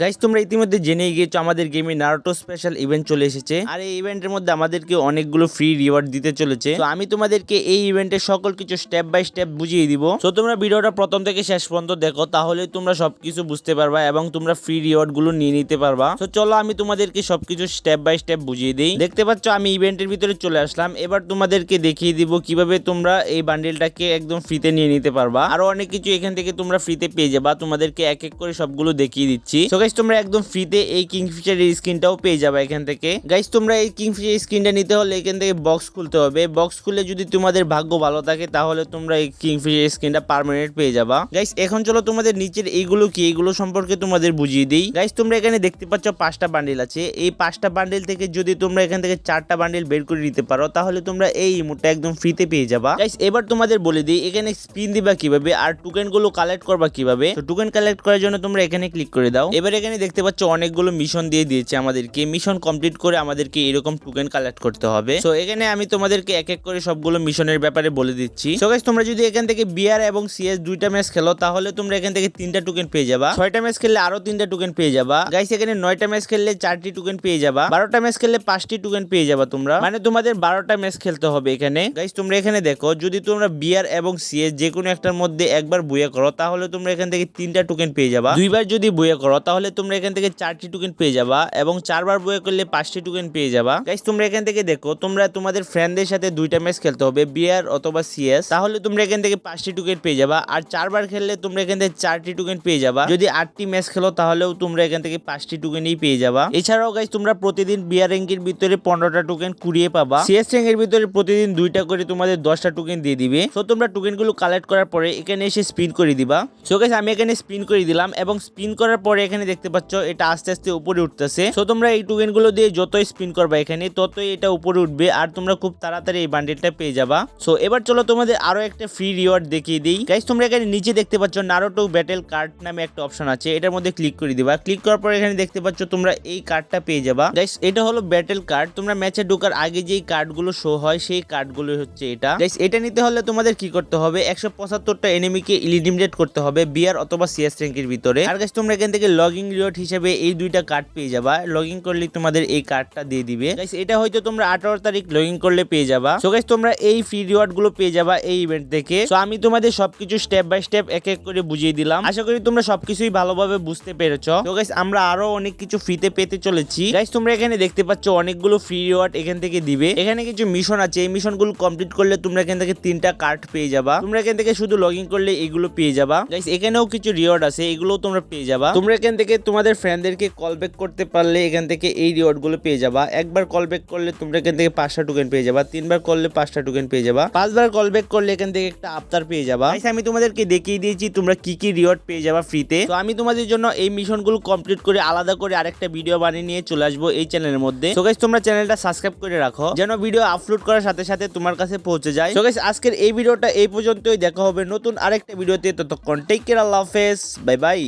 Guys তোমরা ইতিমধ্যে জেনেই গিয়েছো আমাদের গেমে নারুটো স্পেশাল ইভেন্ট চলে এসেছে। আর এই ইভেন্টের মধ্যে আমাদেরকে অনেকগুলো ফ্রি রিওয়ার্ড দিতে চলেছে। তো আমি তোমাদেরকে এই ইভেন্টের সকল কিছু স্টেপ বাই স্টেপ বুঝিয়ে দিব। তো তোমরা ভিডিওটা প্রথম থেকে শেষ পর্যন্ত দেখো, তাহলে তোমরা সবকিছু বুঝতে পারবা এবং তোমরা ফ্রি রিওয়ার্ডগুলো নিয়ে নিতে পারবা। তো চলো আমি তোমাদেরকে সবকিছু স্টেপ বাই স্টেপ বুঝিয়ে দিই। দেখতে পাচ্ছ, আমি ইভেন্টের ভিতরে চলে আসলাম। এবার তোমাদেরকে দেখিয়ে দিব কীভাবে তোমরা এই বান্ডেলটাকে একদম ফ্রিতে নিয়ে নিতে পারবা। আরও অনেক কিছু এখান থেকে তোমরা ফ্রিতে পেয়ে যাবা। তোমাদেরকে এক এক করে সবগুলো দেখিয়ে দিচ্ছি। গাইস তোমরা একদম ফ্রিতে এই কিংফিশারের স্ক্রিনটাও পেয়ে যাবে এখান থেকে। গাইস তোমরা এই কিংফিশার স্ক্রিনটা নিতে হলে এখান থেকে বক্স খুলতে হবে। বক্স খুলে যদি তোমাদের ভাগ্য ভালো থাকে, তাহলে তোমরা এই কিংফিশার স্ক্রিনটা পার্মানেন্ট পেয়ে যাবা। গাইস এখন চলো তোমাদের নিচের এইগুলো কি? এইগুলো সম্পর্কে তোমাদের বুঝিয়ে দিই। গাইস তোমরা এখানে দেখতে পাচ্ছ পাঁচটা বান্ডিল আছে। এই পাঁচটা বান্ডিল থেকে যদি তোমরা এখান থেকে চারটা বান্ডিল বের করে নিতে পারো, তাহলে তোমরা এই ইমোটটা একদম ফ্রিতে পেয়ে যাবা। গাইস এবার তোমাদের বলে দিই, এখানে স্পিন দিবা কীভাবে? আর টোকেনগুলো কালেক্ট করবা কীভাবে? তো টোকেন কালেক্ট করার জন্য তোমরা এখানে ক্লিক করে দাও। এবার এখানে দেখতে পাচ্ছ অনেকগুলো মিশন দিয়ে দিয়েছে আমাদেরকে। মিশন কমপ্লিট করে আমাদেরকে এরকম টোকেন কালেক্ট করতে হবে। তো এখানে আমি তোমাদেরকে এক এক করে সবগুলো মিশনের ব্যাপারে বলে দিচ্ছি। তো গাইস তোমরা যদি এখান থেকে বিআর এবং সিএস দুইটা ম্যাচ খেলো, তাহলে তোমরা এখান থেকে তিনটা টোকেন পেয়ে যাবা। ছয়টা ম্যাচ খেললে আরও তিনটা টোকেন পেয়ে যাবা। গাইস এখানে নয়টা ম্যাচ খেললে চারটি টোকেন পেয়ে যাবা। বারোটা ম্যাচ খেললে পাঁচটি টোকেন পেয়ে যাবা তোমরা। মানে তোমাদের বারোটা ম্যাচ খেলতে হবে এখানে। গাইস তোমরা এখানে দেখো, যদি তোমরা বিআর এবং সিএস যে কোনো একটার মধ্যে একবার বুয়া করো, তাহলে তোমরা এখান থেকে তিনটা টোকেন পেয়ে যাবা। দুইবার যদি বুয়া করো, তাহলে তোমরা এখান থেকে চারটি টোকেন পেয়ে যাবা এবং চারবার বয়ে করলে পাঁচটি টোকেন পেয়ে যাবা। গাইস তোমরা এখান থেকে দেখো, তোমরা তোমাদের ফ্রেন্ডদের সাথে দুইটা ম্যাচ খেলতে হবে বিআর অথবা সিএস তাহলে তোমরা এখান থেকে পাঁচটি টোকেন পেয়ে যাবা আর চারবার খেললে তোমরা এখান থেকে চারটি টোকেন পেয়ে যাবা। যদি আটটি ম্যাচ খেলো, তাহলেও তোমরা এখান থেকে পাঁচটি টোকেনই পেয়ে যাবা। এছাড়াও গাইস তোমরা প্রতিদিন বিআর র্যাঙ্কের ভিতরে পনেরোটা টোকেন কুড়িয়ে পাবা। সিএস র্যাঙ্কের ভিতরে প্রতিদিন দুইটা করে তোমাদের দশটা টোকেন দিয়ে দিবে। তো তোমরা টোকেনগুলো কালেক্ট করার পরে এখানে এসে স্পিন করে দিবা। সো গাইস আমি এখানে স্পিন করে দিলাম এবং স্পিন করার পরে এখানে দেখতে পাচ্ছ, এটা আস্তে আস্তে উপরে উঠতেছে। সো তোমরা এই টোকেনগুলো দিয়ে যতই স্পিন করবা এখানে, ততই এটা উপরে উঠবে আর তোমরা খুব তাড়াতাড়ি এই বান্ডেলটা পেয়ে যাবা। সো এবার চলো তোমাদের আরও একটা ফ্রি রিওয়ার্ড দেখিয়ে দিই। গাইস তোমরা এখানে নিচে দেখতে পাচ্ছ নারোটো ব্যাটেল কার্ড নামে একটা অপশন আছে। এটার মধ্যে ক্লিক করে দিবা। ক্লিক করার পর এখানে দেখতে পাচ্ছ তোমরা এই কার্ডটা পেয়ে যাবা। গাইস এটা হলো ব্যাটেল কার্ড তোমরা ম্যাচে ঢোকার আগে যেই কার্ডগুলো শো হয়, সেই কার্ডগুলো হচ্ছে এটা। গাইস এটা নিতে হলে তোমাদের কি করতে হবে? একশো পঁচাত্তরটা এনিমিকে ইলিমিনেট করতে হবে বিয়ার অথবা সিএস র্যাঙ্কের ভিতরে। আর গাইস তোমরা এখান থেকে লগিং রিওয়ার্ড হিসেবে এই দুইটা কার্ড পেয়ে যাবা। লগিং করলে তোমাদের এই কার্ডটা দিয়ে দিবে। গাইস এটা হয়তো তোমরা আঠারো তারিখ লগিং করলে পেয়ে যাবা। সো গাইস তোমরা এই ফ্রি রিওয়ার্ডগুলো পেয়ে যাবা এই ইভেন্ট থেকে সো আমি তোমাদের সবকিছু স্টেপ বাই স্টেপ এক এক করে বুঝিয়ে দিলাম। আশা করি তোমরা সবকিছুই ভালোভাবে বুঝতে পেরেছ। তো গাইস আমরা আরও অনেক কিছু ফ্রিতে পেতে চলেছি। গাইস তোমরা এখানে দেখতে পাচ্ছ অনেকগুলো ফ্রি রিওয়ার্ড এখান থেকে দিবে। এখানে কিছু মিশন আছে। এই মিশনগুলো কমপ্লিট করলে তোমরা এখান থেকে তিনটা কার্ড পেয়ে যাবা। তোমরা এখান থেকে শুধু লগ ইন করলে এগুলো পেয়ে যাবা। গাইস এখানেও কিছু রিওয়ার্ড আছে। এগুলো তোমরা পেয়ে যাবা। তোমরা এখান থেকে তোমাদের ফ্রেন্ডদেরকে কল ব্যাক করতে পারলে এখান থেকে এই রিওয়ার্ডগুলো পেয়ে যাবা। একবার কল ব্যাক করলে তোমরা এখান থেকে পাঁচটা টোকেন পেয়ে যাবা। তিনবার করলে পাঁচটা টোকেন পেয়ে যাবা। পাঁচবার কল ব্যাক করলে এখান থেকে একটা আফতার পেয়ে যাবা। আমি তোমাদেরকে দেখিয়ে দিয়েছি তোমরা কি কি রিওয়ার্ড পেয়ে যাবা ফ্রিতে তো আমি তোমাদের জন্য এই মিশনগুলো কমপ্লিট করে আলাদা করে আরেকটা ভিডিও বানিয়ে নিয়ে চলে আসব এই চ্যানেলের মধ্যে। গাইস তোমরা চ্যানেলটা সাবস্ক্রাইব করে রাখো, যেন ভিডিও আপলোড করার সাথে সাথে তোমার কাছে পৌঁছে যায়। গাইস আজকের এই ভিডিওটা এই পর্যন্তই। দেখা হবে নতুন আরেকটা ভিডিওতে ততক্ষণ টেক কেয়ার আল্লাহ হাফেজ। Bye bye